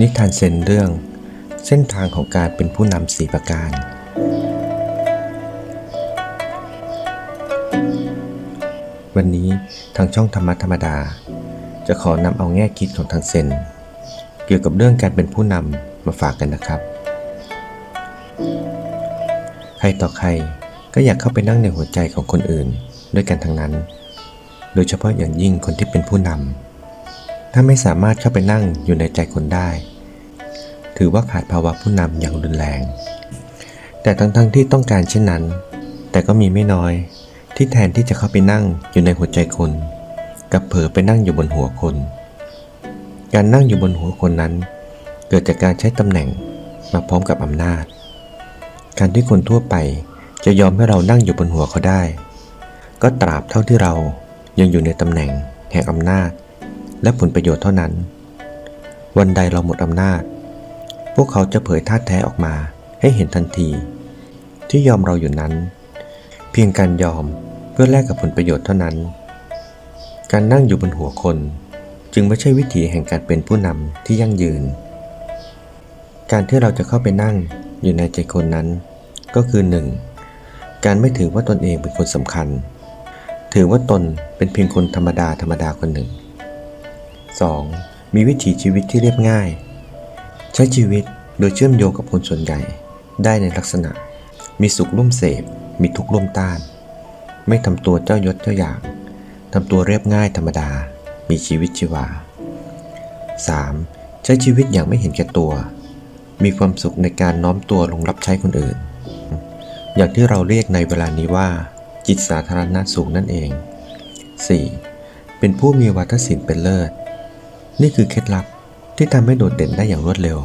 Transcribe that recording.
นิทานเซนเรื่อง เส้นทางของการเป็นผู้นำสีประการ วันนี้ทางช่องธรรมะธรรมดา จะขอนำเอาแง่คิดของทางเซน เกี่ยวกับเรื่องการเป็นผู้นำมาฝากกันนะครับ ใครต่อใครก็อยากเข้าไปนั่งในหัวใจของคนอื่นด้วยกันทั้งนั้น โดยเฉพาะอย่างยิ่งคนที่เป็นผู้นำ ถ้าไม่สามารถเข้าไปนั่งอยู่ในใจคนได้ ถือว่าขาดภาวะผู้นำอย่างรุนแรง แต่ทั้งๆที่ต้องการเช่นนั้น แต่ก็มีไม่น้อยที่แทนที่จะเข้าไปนั่งอยู่ในหัวใจคนกับเผลอไปนั่งอยู่บนหัวคน การนั่งอยู่บนหัวคนนั้น เกิดจากการใช้ตำแหน่งมาพร้อมกับอำนาจ การที่คนทั่วไปจะยอมให้เรานั่งอยู่บนหัวเขาได้ ก็ตราบเท่าที่เรายังอยู่ในตำแหน่งแห่งอำนาจ และผลประโยชน์เท่านั้น วันใดเราหมดอำนาจ พวกเขาจะเผยท่าแท้ออกมาให้เห็นทันที ที่ยอมเราอยู่นั้น เพียงการยอมเพื่อแลกกับผลประโยชน์เท่านั้น การนั่งอยู่บนหัวคนจึงไม่ใช่วิถีแห่งการเป็นผู้นำที่ยั่งยืน การที่เราจะเข้าไปนั่งอยู่ในใจคนนั้น ก็คือ 1. การไม่ถือว่าตนเองเป็นคนสำคัญ ถือว่าตนเป็นเพียงคนธรรมดาธรรมดาคนหนึ่ง 2. มีวิถีชีวิตที่เรียบง่าย ใช้ชีวิตโดยเชื่อมโยงกับคนส่วนใหญ่ ได้ในลักษณะ มีสุขร่วมเสพ มีทุกข์ร่วมต้าน ไม่ทำตัวเจ้ายศเจ้าอย่างทำตัวเรียบง่ายธรรมดา มีชีวิตชีวา 3. ใช้ชีวิตอย่างไม่เห็นแก่ตัว มีความสุขในการน้อมตัวลงรับใช้คนอื่น อย่างที่เราเรียกในเวลานี้ว่า จิตสาธารณะสูงนั่นเอง 4. เป็นผู้มีวัฒศิลป์เป็นเลิศ นี่คือเคล็ดลับที่ทำให้โดดเด่นได้อย่างรวดเร็ว